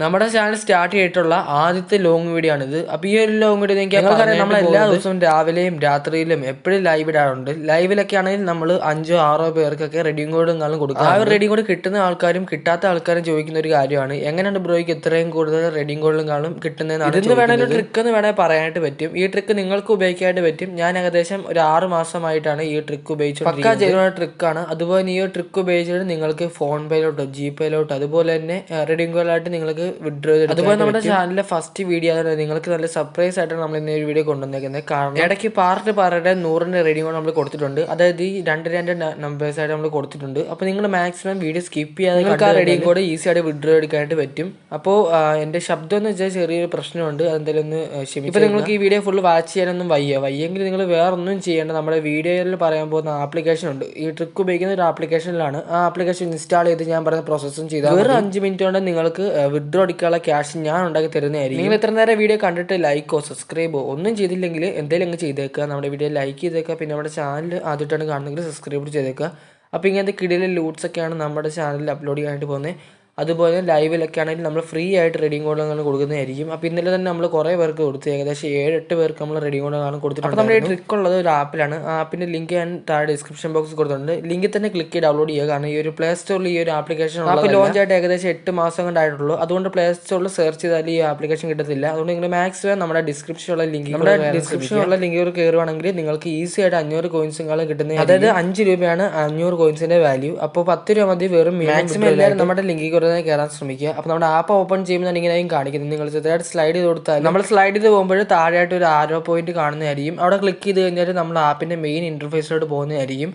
നമ്മുടെ channel start ചെയ്തിട്ടുള്ള ആദ്യത്തെ ലോങ് വീഡിയോ ആണിത്. അപ്പോൾ ഈ ഒരു ലോങ് വീഡിയോ നിങ്ങൾക്ക് നമുക്കറിയാം നമ്മൾ എല്ലാ ദിവസവും രാവിലെയും രാത്രിയിലും എപ്പോഴും ലൈവ് ഇടാറുണ്ട്. ലൈവിലൊക്കെ ആണെങ്കിൽ നമ്മൾ അഞ്ചോ ആറോ പേർക്കൊക്കെ റെഡിയും കോഡും കാണും കൊടുക്കും. ആ ഒരു റെഡിയും കോഡ് കിട്ടുന്ന ആൾക്കാരും കിട്ടാത്ത ആൾക്കാരും ചോദിക്കുന്ന ഒരു കാര്യമാണ്. എങ്ങനെയാണ് ബ്രോയ്ക്ക് ഇത്രയും കൂടുതൽ റെഡിയും കോഡും കാണും കിട്ടുന്നതെന്ന് ഇതെന്ന് വേണമെങ്കിൽ ട്രിക്ക് എന്ന് വേണമെങ്കിൽ പറയാനായിട്ട് പറ്റും. ഈ ട്രിക്ക് നിങ്ങൾക്ക് ഉപയോഗിക്കാനായിട്ട് പറ്റും. ഞാൻ ഏകദേശം ഒരു ആറ് മാസമായിട്ടാണ് ഈ ട്രിക്ക് ഉപയോഗിച്ചത് പക്കാ ചെയ്യുന്ന ട്രിക്കാണ് അതുപോലെ ഈ ട്രിക്ക് ഉപയോഗിച്ചിട്ട് നിങ്ങൾക്ക് ഫോൺ പേയിലോട്ടോ ജി പേയിലോട്ടോ അതുപോലെ തന്നെ റെഡിയും കോഡിലായിട്ട് നിങ്ങൾക്ക് വിഡ്രോ അതുപോലെ നമ്മുടെ ചാനലിലെ ഫസ്റ്റ് വീഡിയോ ആണ് നിങ്ങൾക്ക് നല്ല സർപ്രൈസ് ആയിട്ടാണ് നമ്മൾ ഇന്ന് ഒരു വീഡിയോ കൊണ്ടുവന്നേക്കുന്നത്. കാരണം ഇടയ്ക്ക് പാർട്ട് പാറയുടെ നൂറിന്റെ റെഡിയും കോഡ് നമ്മൾ കൊടുത്തിട്ടുണ്ട്. അതായത് ഈ രണ്ട് രണ്ട് നമ്പേഴ്സ് ആയിട്ട് നമ്മൾ കൊടുത്തിട്ടുണ്ട്. അപ്പോൾ നിങ്ങൾ മാക്സിമം വീഡിയോ സ്കിപ്പ് ചെയ്യാതെ നിങ്ങൾക്ക് ആ റെഡിയും കൂടെ ഈസി ആയിട്ട് വിഡ്രോ എടുക്കാനായിട്ട് പറ്റും. അപ്പോൾ എന്റെ ശബ്ദം എന്ന് വെച്ചാൽ ചെറിയൊരു പ്രശ്നമുണ്ട്. അതെന്തായാലും ഒന്ന് ക്ഷമിക്കും ഇപ്പോൾ നിങ്ങൾക്ക് ഈ വീഡിയോ ഫുള്ള് വാച്ച് ചെയ്യാനൊന്നും വയ്യ. വയ്യെങ്കിൽ നിങ്ങൾ വേറൊന്നും ചെയ്യേണ്ട. നമ്മുടെ വീഡിയോയിൽ പറയാൻ പോകുന്ന ആപ്ലിക്കേഷൻ ഉണ്ട്. ഈ ട്രിക്ക് ഉപയോഗിക്കുന്ന ഒരു ആപ്ലിക്കേഷനിലാണ് ആ ആപ്ലിക്കേഷൻ ഇൻസ്റ്റാൾ ചെയ്ത് ഞാൻ പറയുന്ന പ്രോസസ്സും ചെയ്താൽ വെറും അഞ്ച് മിനിറ്റ് കൊണ്ട് നിങ്ങൾക്ക് വിഡ്രോ അടിക്കാനുള്ള ക്യാഷ് ഞാൻ ഉണ്ടാക്കി തരുന്നതായിരിക്കും. നിങ്ങൾ ഇത്ര നേരം വീഡിയോ കണ്ടിട്ട് ലൈക്കോ സബ്സ്ക്രൈബോ ഒന്നും ചെയ്തില്ലെങ്കിൽ എന്തെങ്കിലും അങ്ങ് ചെയ്തേക്കുക. നമ്മുടെ വീഡിയോ ലൈക്ക് ചെയ്തേക്കുക. പിന്നെ നമ്മുടെ ചാനൽ ആദ്യമായിട്ടാണ് കാണുന്നെങ്കിൽ സബ്സ്ക്രൈബ് ചെയ്തേക്കുക. അപ്പോൾ ഇങ്ങനത്തെ കിടിലെ ലൂട്ട്സൊക്കെയാണ് നമ്മുടെ ചാനലിൽ അപ്ലോഡ് ചെയ്യാനായിട്ട് പോകുന്നത്. അതുപോലെ ലൈവിലൊക്കെ ആണെങ്കിൽ നമ്മൾ ഫ്രീ ആയിട്ട് റെഡിയും കോഡുകൾ കൊടുക്കുന്നതായിരിക്കും. അപ്പോൾ ഇന്നലെ തന്നെ നമ്മൾ കുറേ പേർക്ക് കൊടുത്തു. ഏകദേശം ഏഴ് എട്ട് പേർക്ക് നമ്മൾ റെഡിയും കോഡുകളാണ് കൊടുത്തിട്ടുണ്ട്. അപ്പോൾ നമ്മുടെ ട്രിക്ക് ഉള്ളത് ഒരു ആപ്പിലാണ് ആ ആപ്പിന്റെ ലിങ്ക് ഞാൻ താഴെ ഡിസ്ക്രിപ്ഷൻ ബോക്സിൽ കൊടുത്തിട്ടുണ്ട്. ലിങ്കിൽ തന്നെ ക്ലിക്ക് ചെയ്ത് ഡൗൺലോഡ് ചെയ്യുക. കാരണം ഈ ഒരു പ്ലേ സ്റ്റോറിൽ ഈ ഒരു ആപ്ലിക്കേഷൻ ആപ്പ് ലോഞ്ച് ആയിട്ട് ഏകദേശം എട്ട് മാസം കൊണ്ടായിട്ടുള്ളൂ. അതുകൊണ്ട് പ്ലേ സ്റ്റോറിൽ സെർച്ച് ചെയ്താൽ ഈ ആപ്ലിക്കേഷൻ കിട്ടത്തില്ല. അതുകൊണ്ട് നിങ്ങൾ മാക്സിമം നമ്മുടെ ഡിസ്ക്രിപ്ഷനുള്ള ലിങ്ക് നമ്മുടെ ഡിസ്ക്രിപ്ഷനുള്ള ലിങ്ക് കയറുവാണെങ്കിൽ നിങ്ങൾക്ക് ഈസി ആയിട്ട് അഞ്ഞൂറ് കോയിൻസുകൾ കിട്ടുന്നത് അതായത് അഞ്ച് രൂപയാണ് അഞ്ഞൂറ് കോയിൻസിന്റെ വാല്യൂ അപ്പോൾ പത്ത് രൂപ മതി വെറും മാക്സിമം എല്ലാവരും നമ്മുടെ ലിങ്കിൽ കയറുന്നത് കയറാൻ ശ്രമിക്കുക. അപ്പോൾ നമ്മുടെ ആപ്പ് ഓപ്പൺ ചെയ്യുമ്പോൾ ഇങ്ങനെയും കാണിക്കുന്നത്. നിങ്ങൾ ചെറുതായിട്ട് സ്ലൈഡ് ചെയ്ത് കൊടുത്താൽ നമ്മൾ സ്ലൈഡ് ചെയ്ത് പോകുമ്പോൾ താഴെയായിട്ട് ഒരു ആരോ പോയിന്റ് കാണുന്നതായിരിക്കും. അവിടെ ക്ലിക്ക് ചെയ്ത് കഴിഞ്ഞാൽ നമ്മൾ ആപ്പിന്റെ മെയിൻ ഇന്റർഫേസിലോട്ട് പോകുന്നതായിരിക്കും.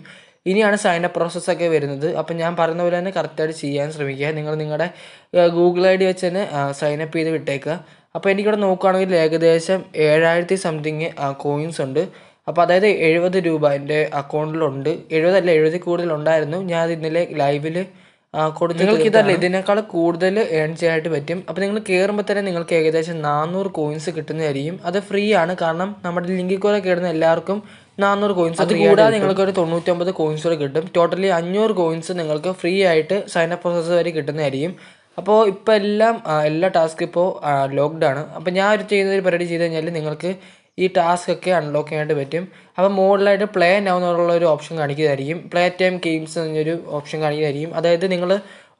ഇനിയാണ് സൈൻ അപ്പ് പ്രോസസ്സൊക്കെ വരുന്നത്. അപ്പം ഞാൻ പറയുന്ന പോലെ തന്നെ കറക്റ്റായിട്ട് ചെയ്യാൻ ശ്രമിക്കുക. നിങ്ങൾ നിങ്ങളുടെ ഗൂഗിൾ ഐ ഡി വെച്ച് തന്നെ സൈൻ അപ്പ് ചെയ്ത് വിട്ടേക്കുക. അപ്പോൾ എനിക്കിവിടെ നോക്കുകയാണെങ്കിൽ ഏകദേശം ഏഴായിരത്തി സംതിങ് കോയിൻസ് ഉണ്ട്. അപ്പോൾ അതായത് എഴുപത് രൂപ എന്റെ അക്കൗണ്ടിലുണ്ട് എഴുപതല്ല എഴുപതിൽ കൂടുതലുണ്ടായിരുന്നു ഞാൻ ഇന്നലെ ലൈവിൽ കൊടുത്ത് നിങ്ങൾക്ക് ഇതല്ല ഇതിനേക്കാൾ കൂടുതൽ ഏൺ ചെയ്യാനായിട്ട് പറ്റും. അപ്പോൾ നിങ്ങൾ കയറുമ്പോൾ തന്നെ നിങ്ങൾക്ക് ഏകദേശം നാനൂറ് കോയിൻസ് കിട്ടുന്നതായിരിക്കും. അത് ഫ്രീ ആണ്. കാരണം നമ്മുടെ ലിങ്കിൽ കൂടെ കയറുന്ന എല്ലാവർക്കും നാനൂറ് കോയിൻസ് അത് കൂടാതെ നിങ്ങൾക്ക് ഒരു തൊണ്ണൂറ്റൊമ്പത് കോയിൻസ് കൂടെ കിട്ടും. ടോട്ടലി അഞ്ഞൂറ് കോയിൻസ് നിങ്ങൾക്ക് ഫ്രീ ആയിട്ട് സൈൻ അപ്പ് പ്രോസസ്സ് വരെ കിട്ടുന്നതായിരിക്കും. അപ്പോൾ ഇപ്പോൾ എല്ലാം എല്ലാ ടാസ്ക് ഇപ്പോൾ ലോക്ക്ഡ് ആണ്. അപ്പോൾ ഞാൻ ഒരു ചെയ്യുന്ന ഒരു പരിപാടി ചെയ്ത് കഴിഞ്ഞാൽ നിങ്ങൾക്ക് ഈ ടാസ്ക് ഒക്കെ അൺലോക്ക് ചെയ്യാനായിട്ട് പറ്റും. അപ്പോൾ മുകളിലായിട്ട് പ്ലേ നൗ എന്നുള്ള ഒരു ഓപ്ഷൻ കാണിക്കുന്നതായിരിക്കും. പ്ലേ ടൈം ഗെയിംസ് എന്നൊരു ഓപ്ഷൻ കാണിക്കുന്നതായിരിക്കും. അതായത് നിങ്ങൾ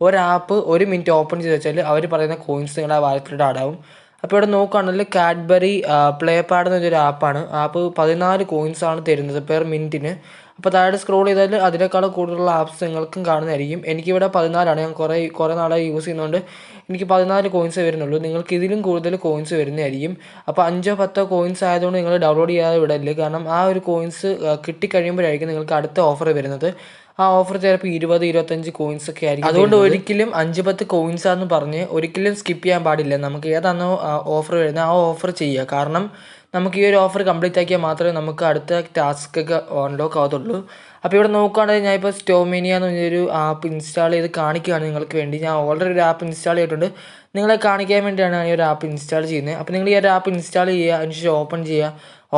ഒരു ആപ്പ് ഒരു മിനിറ്റ് ഓപ്പൺ ചെയ്ത് വെച്ചാൽ അവർ പറയുന്ന കോയിൻസ് നിങ്ങളുടെ വാലറ്റിലൂടെ ആടാവും അപ്പോൾ ഇവിടെ നോക്കുകയാണെങ്കിൽ കാഡ്ബറി പ്ലേ പാഡ് എന്നൊരു ആപ്പാണ് ആപ്പ് പതിനാല് കോയിൻസ് ആണ് തരുന്നത് പെർ മിനിറ്റിന് അപ്പോൾ താഴെ സ്ക്രോൾ ചെയ്താൽ അതിനേക്കാളും കൂടുതലുള്ള ആപ്സ് നിങ്ങൾക്കും കാണുന്നതായിരിക്കും. എനിക്കിവിടെ പതിനാലാണ്. ഞാൻ കുറേ കുറേ നാളായി യൂസ് ചെയ്യുന്നതുകൊണ്ട് എനിക്ക് പതിനാല് കോയിൻസ് വരുന്നുള്ളൂ. നിങ്ങൾക്ക് ഇതിലും കൂടുതൽ കോയിൻസ് വരുന്നതായിരിക്കും. അപ്പോൾ അഞ്ചോ പത്തോ കോയിൻസ് ആയതുകൊണ്ട് നിങ്ങൾ ഡൗൺലോഡ് ചെയ്യാതെ വിടല്ലേ കാരണം ആ ഒരു കോയിൻസ് കിട്ടിക്കഴിയുമ്പോഴായിരിക്കും നിങ്ങൾക്ക് അടുത്ത ഓഫർ വരുന്നത്. ആ ഓഫർ ചിലപ്പോൾ ഇരുപത് ഇരുപത്തഞ്ച് കോയിൻസ് ഒക്കെ ആയിരിക്കും. അതുകൊണ്ട് ഒരിക്കലും അഞ്ച് പത്ത് കോയിൻസ് ആണെന്ന് പറഞ്ഞ് ഒരിക്കലും സ്കിപ്പ് ചെയ്യാൻ പാടില്ല. നമുക്ക് ഏതാണോ ഓഫർ വരുന്നത് ആ ഓഫർ ചെയ്യുക. കാരണം നമുക്ക് ഈ ഒരു ഓഫർ കംപ്ലീറ്റ് ആക്കിയാൽ മാത്രമേ നമുക്ക് അടുത്ത ടാസ്ക് ഒക്കെ അൺലോക്ക് ആവത്തുള്ളൂ. അപ്പോൾ ഇവിടെ നോക്കുകയാണെങ്കിൽ ഞാൻ ഇപ്പോൾ സ്റ്റോമിനിയ എന്ന് പറഞ്ഞൊരു ആപ്പ് ഇൻസ്റ്റാൾ ചെയ്ത് കാണിക്കുകയാണ് നിങ്ങൾക്ക് വേണ്ടി. ഞാൻ ഓൾറെഡി ഒരു ആപ്പ് ഇൻസ്റ്റാൾ ചെയ്തിട്ടുണ്ട്. നിങ്ങളെ കാണിക്കാൻ വേണ്ടിയാണ് ഈ ഒരു ആപ്പ് ഇൻസ്റ്റാൾ ചെയ്യുന്നത്. അപ്പോൾ നിങ്ങൾ ഈ ഒരു ആപ്പ് ഇൻസ്റ്റാൾ ചെയ്യുക അതിനുശേഷം ഓപ്പൺ ചെയ്യുക.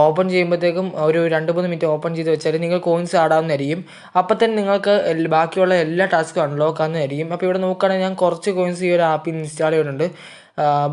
ഓപ്പൺ ചെയ്യുമ്പോഴത്തേക്കും ഒരു രണ്ട് മൂന്ന് മിനിറ്റ് ഓപ്പൺ ചെയ്ത് വെച്ചാൽ നിങ്ങൾ കോയിൻസ് ആടാവുന്നതായിരിക്കും അപ്പോൾ തന്നെ നിങ്ങൾക്ക് ബാക്കിയുള്ള എല്ലാ ടാസ്ക്കും അൺലോക്ക് ആവുന്നതായിരിക്കും. അപ്പോൾ ഇവിടെ നോക്കുകയാണെങ്കിൽ ഞാൻ കുറച്ച് കോയിൻസ് ഈ ഒരു ആപ്പ് ഇൻസ്റ്റാൾ ചെയ്തിട്ടുണ്ട്.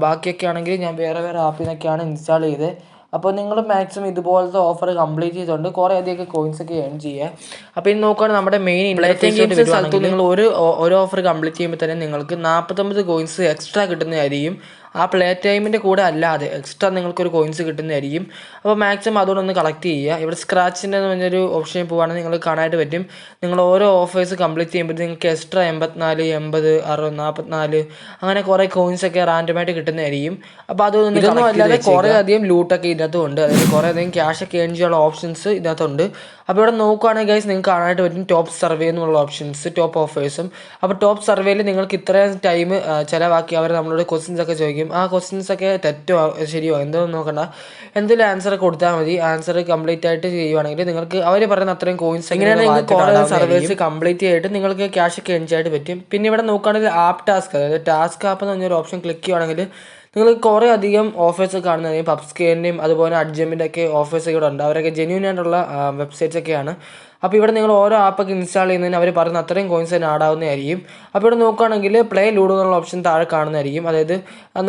ബാക്കിയൊക്കെ ആണെങ്കിൽ ഞാൻ വേറെ വേറെ ആപ്പിൽ നിന്നൊക്കെയാണ് ഇൻസ്റ്റാൾ ചെയ്തത്. അപ്പോൾ നിങ്ങൾ മാക്സിമം ഇതുപോലത്തെ ഓഫർ കംപ്ലീറ്റ് ചെയ്തുകൊണ്ട് കുറേ അധികം കോയിൻസ് ഒക്കെ ഏൺ ചെയ്യുക അപ്പോൾ ഇനി നോക്കുകയാണെങ്കിൽ നമ്മുടെ മെയിൻ ഇൻട്രസ്റ്റ് സ്ഥലത്ത് നിങ്ങൾ ഒരു ഒരു ഓഫർ കംപ്ലീറ്റ് ചെയ്യുമ്പോൾ തന്നെ നിങ്ങൾക്ക് നാൽപ്പത്തൊമ്പത് കോയിൻസ് എക്സ്ട്രാ കിട്ടുന്നതായിരിക്കും. ആ പ്ലേ ടൈമിന്റെ കൂടെ അല്ലാതെ എക്സ്ട്രാ നിങ്ങൾക്കൊരു കോയിൻസ് കിട്ടുന്നതായിരിക്കും. അപ്പോൾ മാക്സിമം അതുകൊണ്ടൊന്ന് കളക്ട് ചെയ്യുക. ഇവിടെ സ്ക്രാച്ചിന്റെ എന്ന് പറഞ്ഞൊരു ഓപ്ഷനിൽ പോകുകയാണെങ്കിൽ നിങ്ങൾ കാണാനായിട്ട് പറ്റും. നിങ്ങൾ ഓരോ ഓഫേഴ്സ് കംപ്ലീറ്റ് ചെയ്യുമ്പോൾ നിങ്ങൾക്ക് എക്സ്ട്രാ എൺപത്തിനാല് എൺപത് അറുപത് നാൽപ്പത്തിനാല് അങ്ങനെ കുറേ കോയിൻസ് ഒക്കെ റാൻഡമായിട്ട് കിട്ടുന്നതായിരിക്കും. അപ്പോൾ അതൊന്നും ഇതൊന്നും അല്ലാതെ കുറേ അധികം ലൂട്ടൊക്കെ ഇതിനകത്തുണ്ട് അതായത് കുറേ അധികം ക്യാഷ് ഒക്കെ ഏൺ ചെയ്യാനുള്ള ഓപ്ഷൻസ് ഇതിനകത്തുണ്ട്. അപ്പോൾ ഇവിടെ നോക്കുകയാണെങ്കിൽ ഗൈസ് നിങ്ങൾക്ക് കാണാനായിട്ട് പറ്റും ടോപ്പ് സർവേ എന്നുള്ള ഓപ്ഷൻസ് ടോപ്പ് ഓഫേഴ്സും അപ്പോൾ ടോപ്പ് സർവേയിൽ നിങ്ങൾക്ക് ഇത്രയും ടൈം ചിലവാക്കി അവർ നമ്മളോട് ക്വസ്റ്റ്യൻസ് ഒക്കെ ചോദിക്കും. ആ ക്വസ്റ്റ്യൻസ് ഒക്കെ തെറ്റോ? ശരിയോ? എന്തോ നോക്കണ്ട. എന്തെങ്കിലും ആൻസർ കൊടുത്താൽ മതി. ആൻസർ കംപ്ലീറ്റ് ആയിട്ട് ചെയ്യുവാണെങ്കിൽ നിങ്ങൾക്ക് അവർ പറയുന്ന അത്രയും കോയിൻസ് എങ്ങനെയാണ് നിങ്ങൾക്ക് കുറേ സർവീസ് കംപ്ലീറ്റ് ചെയ്തിട്ട് നിങ്ങൾക്ക് ക്യാഷ് ഒക്കെ എൻജോയ് ആയിട്ട് പറ്റും. പിന്നെ ഇവിടെ നോക്കുകയാണെങ്കിൽ ആപ്പ് ടാസ്ക് അതായത് ടാസ്ക് ആപ്പ് എന്ന് പറഞ്ഞൊരു ഓപ്ഷൻ ക്ലിക്ക് ചെയ്യുവാണെങ്കിൽ നിങ്ങൾ കുറേ അധികം ഓഫേഴ്സ് കാണുന്നത്. പബ്സ്കേന്റെയും അതുപോലെ അഡ്ജമിന്റെ ഒക്കെ ഓഫേഴ്സ് ഇവിടെ ഉണ്ട്. അവരൊക്കെ ജെന്യൂൻ ആയിട്ടുള്ള വെബ്സൈറ്റ്സ് ഒക്കെയാണ്. അപ്പോൾ ഇവിടെ നിങ്ങൾ ഓരോ ആപ്പൊക്കെ ഇൻസ്റ്റാൾ ചെയ്യുന്നതിന് അവർ പറയുന്ന അത്രയും കോയിൻസ് തന്നെ ആഡ് ആവുന്നതായിരിക്കും. അപ്പോൾ ഇവിടെ നോക്കുകയാണെങ്കിൽ പ്ലേ ലൂഡോ എന്നുള്ള ഓപ്ഷൻ താഴെ കാണുന്നതായിരിക്കും. അതായത്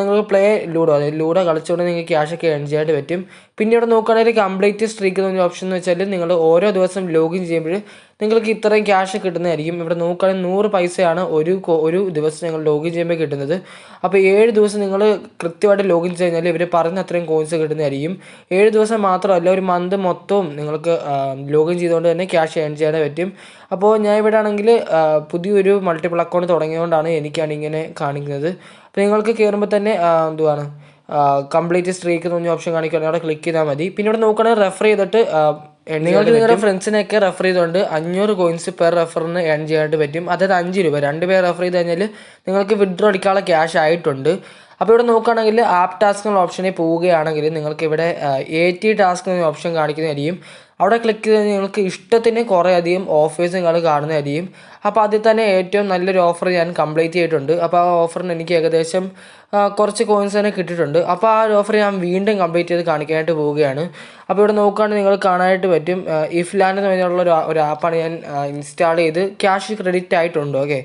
നിങ്ങൾ പ്ലേ ലൂഡോ അതായത് ലൂഡോ കളിച്ചുകൊണ്ട് നിങ്ങൾക്ക് ക്യാഷൊക്കെ ഏൺ ചെയ്യാനായിട്ട് പറ്റും. പിന്നെ ഇവിടെ നോക്കുകയാണെങ്കിൽ കംപ്ലീറ്റ് സ്ട്രീക്ക് എന്ന ഓപ്ഷൻ എന്ന് വെച്ചാൽ നിങ്ങൾ ഓരോ ദിവസം ലോഗിൻ ചെയ്യുമ്പോൾ നിങ്ങൾക്ക് ഇത്രയും ക്യാഷ് കിട്ടുന്നതായിരിക്കും. ഇവിടെ നോക്കുകയാണെങ്കിൽ നൂറ് പൈസയാണ് ഒരു ഒരു ദിവസം നിങ്ങൾ ലോഗിൻ ചെയ്യുമ്പോൾ കിട്ടുന്നത്. അപ്പോൾ ഏഴ് ദിവസം നിങ്ങൾ കൃത്യമായിട്ട് ലോഗിൻ ചെയ്ത് കഴിഞ്ഞാൽ ഇവർ പറഞ്ഞ അത്രയും കോയിൻസ് കിട്ടുന്നതായിരിക്കും. ഏഴ് ദിവസം മാത്രമല്ല ഒരു മന്ത് മൊത്തവും നിങ്ങൾക്ക് ലോഗിൻ ചെയ്തുകൊണ്ട് തന്നെ ക്യാഷ് ഏൺ ചെയ്യാൻ പറ്റും. അപ്പോൾ ഞാൻ ഇവിടെ ആണെങ്കിൽ പുതിയൊരു മൾട്ടിപ്പിൾ അക്കൗണ്ട് തുടങ്ങിയതുകൊണ്ടാണ് എനിക്കാണ് ഇങ്ങനെ കാണിക്കുന്നത്. അപ്പോൾ നിങ്ങൾക്ക് കയറുമ്പോൾ തന്നെ എന്തുവാണ്? കംപ്ലീറ്റ് സ്ട്രീക്ക് എന്ന് പറഞ്ഞ ഓപ്ഷൻ കാണിക്കുകയാണെങ്കിൽ അവിടെ ക്ലിക്ക് ചെയ്താൽ മതി. പിന്നെ ഇവിടെ നോക്കുകയാണെങ്കിൽ റെഫർ ചെയ്തിട്ട് നിങ്ങൾക്ക് നിങ്ങളുടെ ഫ്രണ്ട്സിനെയൊക്കെ റെഫർ ചെയ്തുകൊണ്ട് അഞ്ഞൂറ് കോയിൻസ് പെർ റെഫറിന് ഏൺ ചെയ്യാനായിട്ട് പറ്റും. അതായത് അഞ്ച് രൂപ. രണ്ട് പേർ റെഫർ ചെയ്ത് കഴിഞ്ഞാൽ നിങ്ങൾക്ക് വിഡ്രോ അടിക്കാനുള്ള ക്യാഷ് ആയിട്ടുണ്ട്. അപ്പോൾ ഇവിടെ നോക്കുകയാണെങ്കിൽ ആപ്പ് ടാസ്ക് എന്നുള്ള ഓപ്ഷനിൽ പോവുകയാണെങ്കിൽ നിങ്ങൾക്ക് ഇവിടെ എ ടി ടാസ്ക് എന്ന ഓപ്ഷൻ കാണിക്കുന്നതായിരിക്കും. അവിടെ ക്ലിക്ക് ചെയ്ത് നിങ്ങൾക്ക് ഇഷ്ടത്തിന് കുറേ അധികം ഓഫേഴ്സ് നിങ്ങൾ കാണുന്നതായിരിക്കും. അപ്പോൾ അതിൽ തന്നെ ഏറ്റവും നല്ലൊരു ഓഫർ ഞാൻ കംപ്ലീറ്റ് ചെയ്തിട്ടുണ്ട്. അപ്പോൾ ആ ഓഫറിന് എനിക്ക് ഏകദേശം കുറച്ച് കോയിൻസ് തന്നെ കിട്ടിയിട്ടുണ്ട്. അപ്പോൾ ആ ഒരു ഓഫർ ഞാൻ വീണ്ടും കംപ്ലീറ്റ് ചെയ്ത് കാണിക്കാനായിട്ട് പോവുകയാണ്. അപ്പോൾ ഇവിടെ നോക്കുകയാണെങ്കിൽ നിങ്ങൾ കാണാനായിട്ട് പറ്റും. ഇഫ് ലാൻഡ് എന്ന് പറഞ്ഞുള്ള ഒരു ആപ്പാണ് ഞാൻ ഇൻസ്റ്റാൾ ചെയ്ത് ക്യാഷ് ക്രെഡിറ്റ് ആയിട്ടുണ്ട്. ഓക്കെ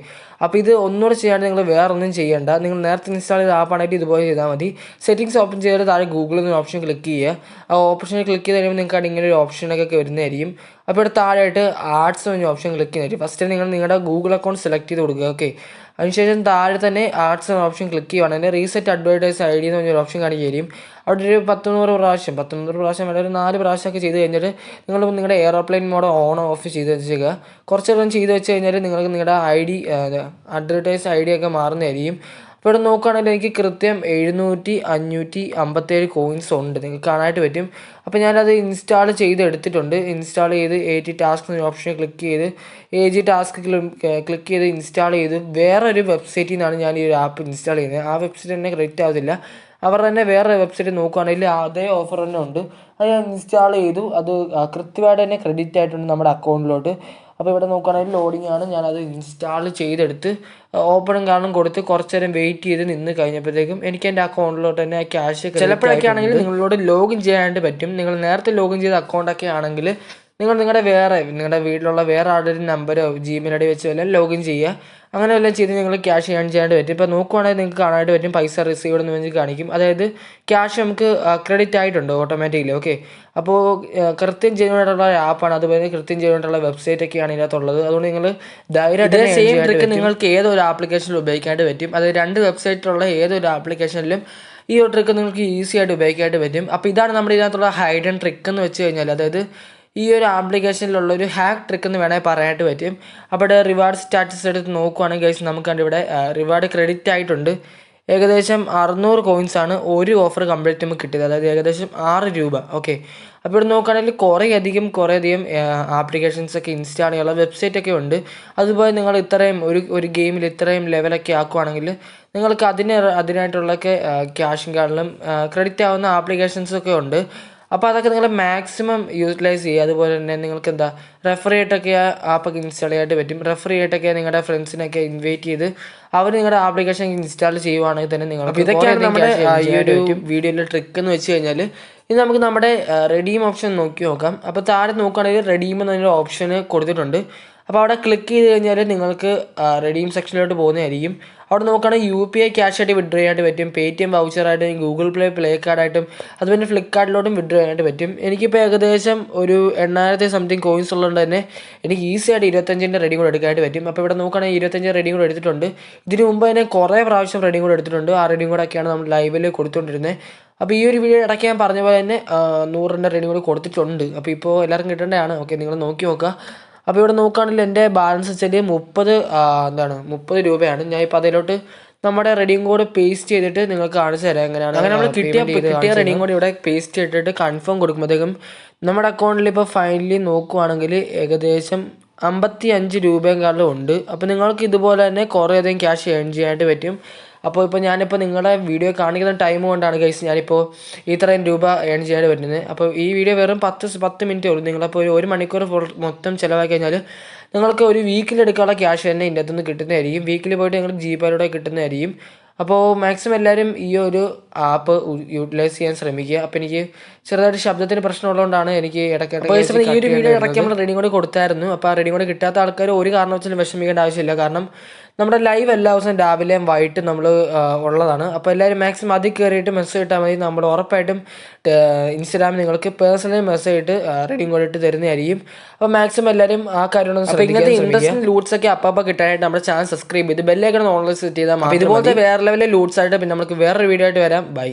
അപ്പോൾ ഇത് ഒന്നുകൂടെ ചെയ്യാണ്ട് നിങ്ങൾ വേറെ ഒന്നും ചെയ്യേണ്ട. നിങ്ങൾ നേരത്തെ ഇൻസ്റ്റാൾ ചെയ്ത ആപ്പാണെങ്കിൽ ഇതുപോലെ ചെയ്താൽ മതി. സെറ്റിംഗ്സ് ഓപ്പൺ ചെയ്തിട്ട് താഴെ ഗൂഗിളിൽ നിന്ന് ഓപ്ഷൻ ക്ലിക്ക് ചെയ്യുക. ആ ഓപ്ഷനിൽ ക്ലിക്ക് ചെയ്ത് കഴിയുമ്പോൾ നിങ്ങൾക്ക് ഇങ്ങനെ ഒരു ഓപ്ഷനൊക്കെ വരുന്നതായിരിക്കും. അപ്പോൾ ഇവിടെ താഴെയായിട്ട് ആർട്സ് എന്ന് ഓപ്ഷൻ ക്ലിക്ക് ചെയ്തിട്ട് ഫസ്റ്റ് നിങ്ങൾ നിങ്ങളുടെ ഗൂഗിൾ അക്കൗണ്ട് സെലക്ട് ചെയ്ത് കൊടുക്കുക ഓക്കെ അതിനുശേഷം താഴെ തന്നെ ആർട്സ് എന്ന ഓപ്ഷൻ ക്ലിക്ക് ചെയ്യുവാണെങ്കിൽ റീസെറ്റ് അഡ്വർടൈസ് ഐ ഡി എന്ന് പറഞ്ഞൊരു ഓപ്ഷൻ കാണിക്കുകയും അവിടെ ഒരു പത്തുനൂറ് പ്രാവശ്യം പത്തൊന്നൂറ് നൂറ് പ്രാവശ്യം വേണ്ട ഒരു നാല് പ്രാവശ്യമൊക്കെ ചെയ്ത് കഴിഞ്ഞിട്ട് നിങ്ങൾ നിങ്ങളുടെ എയർപ്ലെയിൻ മോഡ് ഓൺ ഓഫ് ചെയ്ത് വെച്ചേക്കുക. കുറച്ച് നേരം ചെയ്ത് വെച്ച് കഴിഞ്ഞാൽ നിങ്ങൾക്ക് നിങ്ങളുടെ I D advertise I D ഒക്കെ മാറുന്നതായിരിക്കും. ഇവിടെ നോക്കുകയാണെങ്കിൽ എനിക്ക് കൃത്യം എഴുന്നൂറ്റി അഞ്ഞൂറ്റി അമ്പത്തേഴ് കോയിൻസ് ഉണ്ട്. നിങ്ങൾക്ക് കാണാനായിട്ട് പറ്റും. അപ്പോൾ ഞാനത് ഇൻസ്റ്റാൾ ചെയ്ത് എടുത്തിട്ടുണ്ട് ഇൻസ്റ്റാൾ ചെയ്ത് A T task option click ചെയ്ത് എ ജി ടാസ്ക് ക്ലിക്ക് ചെയ്ത് ഇൻസ്റ്റാൾ ചെയ്ത് വേറൊരു വെബ്സൈറ്റിൽ നിന്നാണ് ഞാൻ ഈ ഒരു ആപ്പ് ഇൻസ്റ്റാൾ ചെയ്യുന്നത്. ആ വെബ്സൈറ്റ് തന്നെ ക്രെഡിറ്റ് ആവത്തില്ല. അവർ തന്നെ വേറെ വെബ്സൈറ്റ് നോക്കുകയാണെങ്കിൽ അതേ ഓഫർ തന്നെ ഉണ്ട്. അത് ഞാൻ ഇൻസ്റ്റാൾ ചെയ്തു. അത് കൃത്യമായിട്ട് തന്നെ ക്രെഡിറ്റ് ആയിട്ടുണ്ട് നമ്മുടെ അക്കൗണ്ടിലോട്ട് അപ്പോൾ ഇവിടെ നോക്കുകയാണെങ്കിൽ ലോഡിംഗ് ആണ്. ഞാനത് ഇൻസ്റ്റാൾ ചെയ്തെടുത്ത് ഓപ്പണും കാണും കൊടുത്ത് കുറച്ച് നേരം വെയിറ്റ് ചെയ്ത് നിന്ന് കഴിഞ്ഞപ്പോഴത്തേക്കും എനിക്ക് എന്റെ അക്കൗണ്ടിലോട്ട് തന്നെ ക്യാഷ് ചിലപ്പോഴൊക്കെ ആണെങ്കിൽ നിങ്ങളോട് ലോഗിൻ ചെയ്യാനായിട്ട് പറ്റും. നിങ്ങൾ നേരത്തെ ലോഗിൻ ചെയ്ത അക്കൗണ്ടൊക്കെ ആണെങ്കിൽ നിങ്ങൾ നിങ്ങളുടെ വേറെ നിങ്ങളുടെ വീട്ടിലുള്ള വേറെ ആളുടെ ഒരു നമ്പരോ ജിമെയിൽ ഐ ഡി വെച്ചോ എല്ലാം ലോഗിൻ ചെയ്യുക. അങ്ങനെ എല്ലാം ചെയ്ത് നിങ്ങൾ ക്യാഷ് ഏൺ ചെയ്യാനായിട്ട് പറ്റും ഇപ്പോൾ നോക്കുവാണെങ്കിൽ നിങ്ങൾക്ക് കാണാനായിട്ട് പറ്റും. പൈസ റിസീവ്ഡ് എന്ന് വെച്ച് കാണിക്കും. അതായത് ക്യാഷ് നമുക്ക് ക്രെഡിറ്റ് ആയിട്ടുണ്ട് ഓട്ടോമാറ്റിക്കലി ഓക്കെ അപ്പോൾ കൃത്യം ചെയ്യുന്നതായിട്ടുള്ള ആപ്പാണ് അതുപോലെ കൃത്യം ചെയ്യുന്നതായിട്ടുള്ള വെബ്സൈറ്റ് ഒക്കെയാണ് ഇതിനകത്തുള്ളത്. അതുകൊണ്ട് നിങ്ങൾ ധൈര്യമായിട്ട് സെയിം ട്രിക്ക് നിങ്ങൾക്ക് ഏതൊരു ആപ്ലിക്കേഷനിൽ ഉപയോഗിക്കാനായിട്ട് പറ്റും. അതായത് രണ്ട് വെബ്സൈറ്റിലുള്ള ഏതൊരു ആപ്ലിക്കേഷനിലും ഈ ഒരു ട്രിക്ക് നിങ്ങൾക്ക് ഈസി ആയിട്ട് ഉപയോഗിക്കാനായിട്ട് പറ്റും. അപ്പോൾ ഇതാണ് നമ്മുടെ ഇതിനകത്തുള്ള ഹൈഡൻ ട്രിക്ക് എന്ന് വെച്ച് കഴിഞ്ഞാൽ അതായത് ഈ ഒരു ആപ്ലിക്കേഷനിലുള്ള ഒരു ഹാക്ക് ട്രിക്ക് എന്ന് വേണമെങ്കിൽ പറയാനായിട്ട് പറ്റും. അവിടെ റിവാർഡ് സ്റ്റാറ്റസ് എടുത്ത് നോക്കുവാണെങ്കിൽ ഗൈസ് നമുക്ക് ഇവിടെ റിവാർഡ് ക്രെഡിറ്റ് ആയിട്ടുണ്ട്. ഏകദേശം അറുന്നൂറ് കോയിൻസ് ആണ് ഒരു ഓഫർ കംപ്ലീറ്റ് നമുക്ക് കിട്ടിയത്. അതായത് ഏകദേശം ആറ് രൂപ. ഓക്കെ അപ്പോൾ ഇവിടെ നോക്കുകയാണെങ്കിൽ കുറേയധികം കുറേയധികം കുറേ ആപ്ലിക്കേഷൻസ് ഒക്കെ ഇൻസ്റ്റാൾ ചെയ്യാനുള്ള വെബ്സൈറ്റ് ഒക്കെ ഉണ്ട്. അതുപോലെ നിങ്ങൾ ഇത്രയും ഒരു ഒരു ഗെയിമിൽ ഇത്രയും ലെവലൊക്കെ ആക്കുവാണെങ്കിൽ നിങ്ങൾക്ക് അതിന് അതിനായിട്ടുള്ളൊക്കെ ക്യാഷും കാർഡിലും ക്രെഡിറ്റ് ആവുന്ന ആപ്ലിക്കേഷൻസൊക്കെ ഉണ്ട്. അപ്പോൾ അതൊക്കെ നിങ്ങൾ മാക്സിമം യൂട്ടിലൈസ് ചെയ്യുക. അതുപോലെ തന്നെ നിങ്ങൾക്ക് എന്താ റെഫർ ചെയ്തിട്ടൊക്കെ ആപ്പൊക്കെ ഇൻസ്റ്റാൾ ചെയ്യാനായിട്ട് പറ്റും. റെഫർ ചെയ്തിട്ടൊക്കെ നിങ്ങളുടെ ഫ്രണ്ട്സിനൊക്കെ ഇൻവൈറ്റ് ചെയ്ത് അവർ നിങ്ങളുടെ ആപ്ലിക്കേഷൻ ഇൻസ്റ്റാൾ ചെയ്യുവാണെങ്കിൽ തന്നെ നിങ്ങൾ അപ്പോൾ ഇതൊക്കെയാണ് നമ്മുടെ ഈ ഒരു വീഡിയോയിലെ ട്രിക്ക് എന്ന് വെച്ച് കഴിഞ്ഞാൽ ഇനി നമുക്ക് നമ്മുടെ റെഡീം ഓപ്ഷൻ നോക്കി നോക്കാം. അപ്പോൾ താഴെ നോക്കുകയാണെങ്കിൽ റെഡീം എന്നൊരു ഓപ്ഷന് കൊടുത്തിട്ടുണ്ട്. അപ്പോൾ അവിടെ ക്ലിക്ക് ചെയ്ത് കഴിഞ്ഞാൽ നിങ്ങൾക്ക് റെഡീം സെക്ഷനിലോട്ട് പോകുന്നതായിരിക്കും. അവിടെ നോക്കുകയാണെങ്കിൽ യു പി ഐ ക്യാഷ് ആയിട്ട് വിഡ്രോ ചെയ്യാനായിട്ട് പറ്റും. പേ ടി എം വൗച്ചറായിട്ടും ഗൂഗിൾ പ്ലേ പ്ലേ കാർഡായിട്ടും അതുപോലെ ഫ്ലിപ്കാർട്ടിലോട്ടും വിഡ്രോ ചെയ്യാനായിട്ട് പറ്റും. എനിക്കിപ്പോൾ ഏകദേശം ഒരു എണ്ണായിരത്തി സംതിങ് കോയിൻസ് ഉള്ളതുകൊണ്ട് തന്നെ എനിക്ക് ഈസി ആയിട്ട് ഇരുപത്തഞ്ചിന്റെ റെഡി കൂടെ എടുക്കാനായിട്ട് പറ്റും. അപ്പോൾ ഇവിടെ നോക്കുകയാണെങ്കിൽ ഇരുപത്തഞ്ച് റെഡി കൂടെ എടുത്തിട്ടുണ്ട്. ഇതിന് മുമ്പ് തന്നെ കുറേ പ്രാവശ്യം റെഡി കൂടെ എടുത്തിട്ടുണ്ട്. ആ റെഡി കൂടെ ഒക്കെയാണ് നമ്മൾ ലൈവിൽ കൊടുത്തുകൊണ്ടിരുന്നത് അപ്പോൾ ഈ ഒരു വീഡിയോ ഇടയ്ക്ക് ഞാൻ പറഞ്ഞ പോലെ തന്നെ നൂറിന്റെ റെഡി കൂടെ കൊടുത്തിട്ടുണ്ട്. അപ്പോൾ ഇപ്പോൾ എല്ലാവർക്കും കിട്ടേണ്ടതാണ്. ഓക്കെ നിങ്ങൾ നോക്കി നോക്കുക. അപ്പോൾ ഇവിടെ നോക്കുകയാണെങ്കിൽ എന്റെ ബാലൻസ് വെച്ചാൽ മുപ്പത് എന്താണ് മുപ്പത് രൂപയാണ്. ഞാൻ ഇപ്പോൾ അതിലോട്ട് നമ്മുടെ റെഡിയും കോഡ് പേസ്റ്റ് ചെയ്തിട്ട് നിങ്ങൾക്ക് കാണിച്ചു തരാം എങ്ങനെയാണ് അങ്ങനെ നമ്മൾ കിട്ടിയ കിട്ടിയ റെഡിയും കോഡ് ഇവിടെ പേസ്റ്റ് ചെയ്തിട്ട് കൺഫേം കൊടുക്കുമ്പോഴത്തേക്കും നമ്മുടെ അക്കൗണ്ടിൽ ഇപ്പോൾ ഫൈനലി നോക്കുവാണെങ്കിൽ ഏകദേശം അമ്പത്തി അഞ്ച് രൂപയെങ്കിലും ഉണ്ട്. അപ്പോൾ നിങ്ങൾക്ക് ഇതുപോലെ തന്നെ കുറേ അധികം ക്യാഷ് ഏൺ ചെയ്യാനായിട്ട് പറ്റും. അപ്പോൾ ഇപ്പോൾ ഞാനിപ്പോൾ നിങ്ങളുടെ വീഡിയോ കാണിക്കുന്ന ടൈം കൊണ്ടാണ് ഗൈസ് ഞാനിപ്പോൾ ഇത്രയും രൂപ ഏൺ ചെയ്യാൻ പറ്റുന്നത് അപ്പോൾ ഈ വീഡിയോ വെറും പത്ത് പത്ത് മിനിറ്റേ ഉള്ളൂ. നിങ്ങളപ്പോൾ ഒരു ഒരു മണിക്കൂർ മൊത്തം ചിലവാക്കി കഴിഞ്ഞാൽ നിങ്ങൾക്ക് ഒരു വീക്കിൽ എടുക്കാനുള്ള ക്യാഷ് തന്നെ ഇതിന്റെ അകത്തുനിന്ന് കിട്ടുന്നതായിരിക്കും. വീക്കിൽ പോയിട്ട് നിങ്ങൾ ജി പേയിലൂടെ കിട്ടുന്നതായിരിക്കും. അപ്പോൾ മാക്സിമം എല്ലാവരും ഈ ഒരു ആപ്പ് യൂട്ടിലൈസ് ചെയ്യാൻ ശ്രമിക്കുക. അപ്പോൾ എനിക്ക് ചെറുതായിട്ട് ശബ്ദത്തിന് പ്രശ്നമുള്ളതുകൊണ്ടാണ് എനിക്ക് ഇടയ്ക്കിടയ്ക്ക് ഈ ഒരു വീഡിയോ ഇടയ്ക്ക് നമ്മൾ റെഡി കൂടെ കൊടുത്തായിരുന്നു. അപ്പോൾ ആ റെഡി കൂടെ കിട്ടാത്ത ആൾക്കാർ ഒരു കാരണവശാലും വിഷമിക്കേണ്ട ആവശ്യമില്ല. കാരണം നമ്മുടെ ലൈവ് എല്ലാ ദിവസവും രാവിലെയും വൈകിട്ടും നമ്മൾ ഉള്ളതാണ്. അപ്പോൾ എല്ലാവരും മാക്സിമം അതിൽ കയറിയിട്ട് മെസ്സേജ് ഇട്ടാൽ മതി. നമ്മൾ ഉറപ്പായിട്ടും ഇൻസ്റ്റാഗ്രാമിൽ നിങ്ങൾക്ക് പേഴ്സണലി മെസ്സേജ് ഇട്ട് റീഡിംഗ് കൂടെ ഇട്ട് തരുന്നതായിരിക്കും. അപ്പോൾ മാക്സിമം എല്ലാവരും ആ കാര്യം അപ്പോൾ ഇങ്ങനത്തെ ഇൻട്രസ്റ്റിംഗ് ലൂട്ട്സ് ഒക്കെ അപ്പം കിട്ടാനായിട്ട് നമ്മുടെ ചാനൽ സബ്സ്ക്രൈബ് ചെയ്ത് ബെല്ലേക്കാണ് ഓൺലൈൻ സെറ്റ് ചെയ്താൽ മതി ഇതുപോലത്തെ വേറെ ലെവലിലെ ലൂട്ട്സ് ആയിട്ട് പിന്നെ നമുക്ക് വേറൊരു വീഡിയോ ആയിട്ട് വരാം. ബൈ